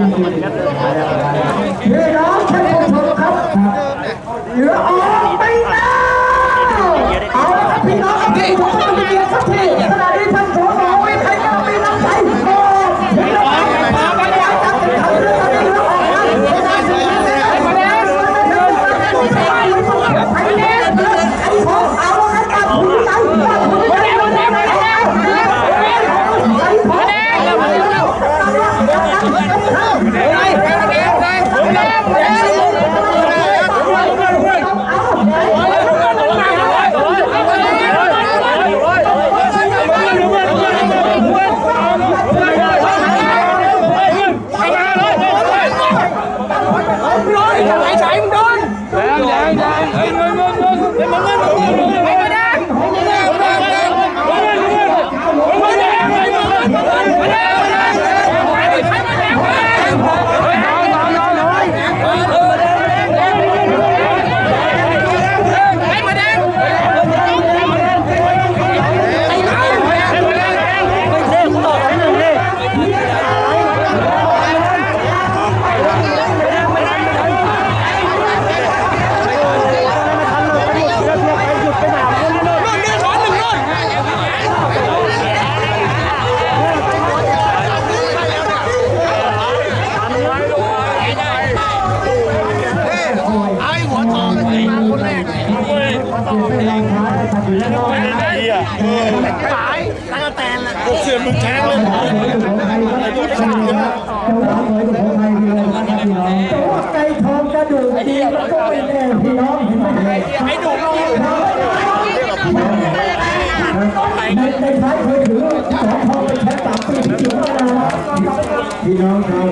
พี่น้องท่านผู้ชมครับเหลือ 네. ไก่ทองกระดูกดีแล้วก็ไม่แน่พี่น้องเห็นไหมไอ้ดูในในท้ายเคยถือของทองเป็นแชมป์สามปีที่อยู่ไม่นานพี่น้องชาว